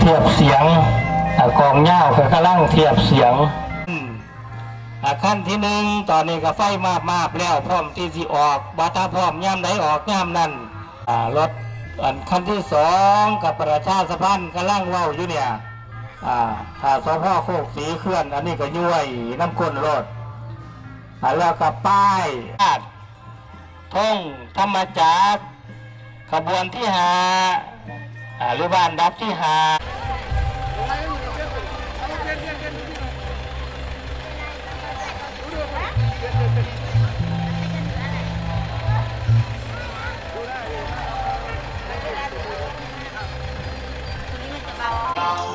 เทียบเสียงอกองเหย้าก็กำลังเทียบเสียงอ่าขั้นที่หนึ่งตอนนี้ก็ไฟมาบมาบแล้วพร้อมที่สิออกบัตาพร้อมย่ำไหนออกย่ำนั่นอ่ารถอันขั้นที่สองกับประชาสพันธ์กำลังเว้าอยู่เนี่ยอ่าถ้าสพโคกสีเคลื่อน อันนี้ก็ย้วยน้ำก้นรถอ่าแล้วก็ป้ายท่องธรรมจักรขบวนที่หาอ่าหรือบ้านดับที่หา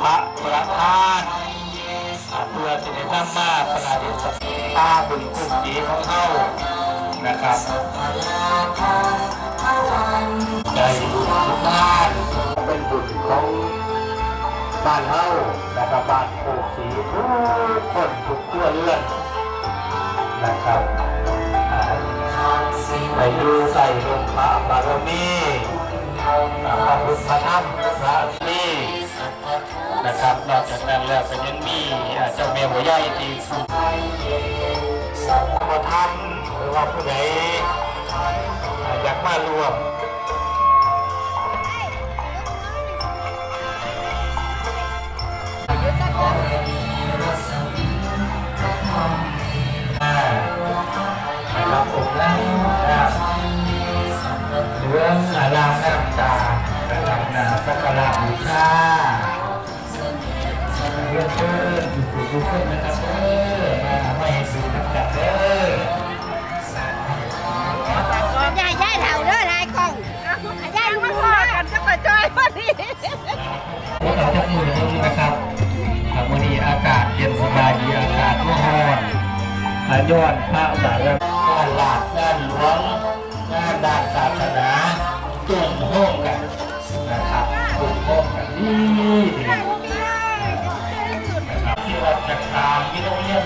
พระประธานเพื่อสิริธรรมาประดิษฐ์ตาบุญคุ้มดีของเขานะครับใจทุกท่านเป็นบุญของบ้านเฮานะครับบ้านโคกสีทุกคนทุกครัวเรือนนะครับไปดูใส่ลงพระบา หัวใหญ่ที่สุดมาทำหรือว่าผู้ใดอยากมารวมอ่านะครับผมแล้วนะครับเรื่องอารามน้ำตานะครับนาสักการะบูชา เพื่อนเพื่อนอยู่ทุกคนนะครับเออมาไม่ให้สูงนักจัดเด้อยายยายเท่าเด้อลายกล้องยายลุงพ่อกันก็มาจอยพอดีพวกเราจะมือนึงนะครับอ่าวันนี้อากาศเย็นสบายดีอากาศร้อนอ่ายอดพระบาทและด้านหลาดด้านหลวงด้านด้าน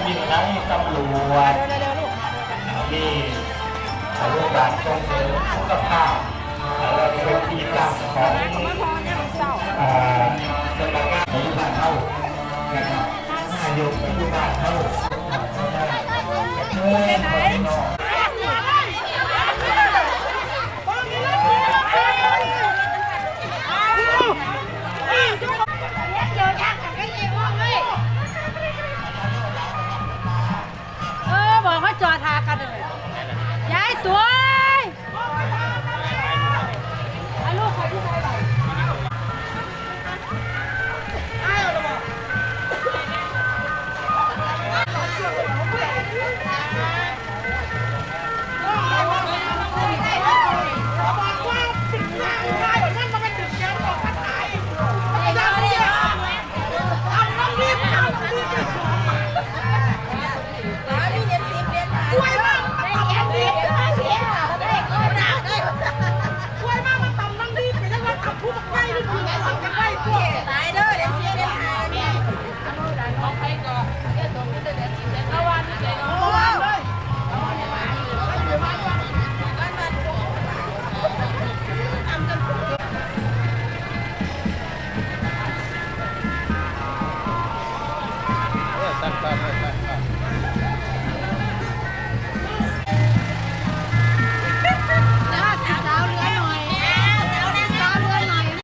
โรงเรียนมีคณะตำรวจมีอนุบาลส่งเสริมสุขภาพแล้วก็เป็นที่ตั้งของอ่าสำนักงานอนุบาเท่านะครับนายกอนุบาลเท่าเชิญขอ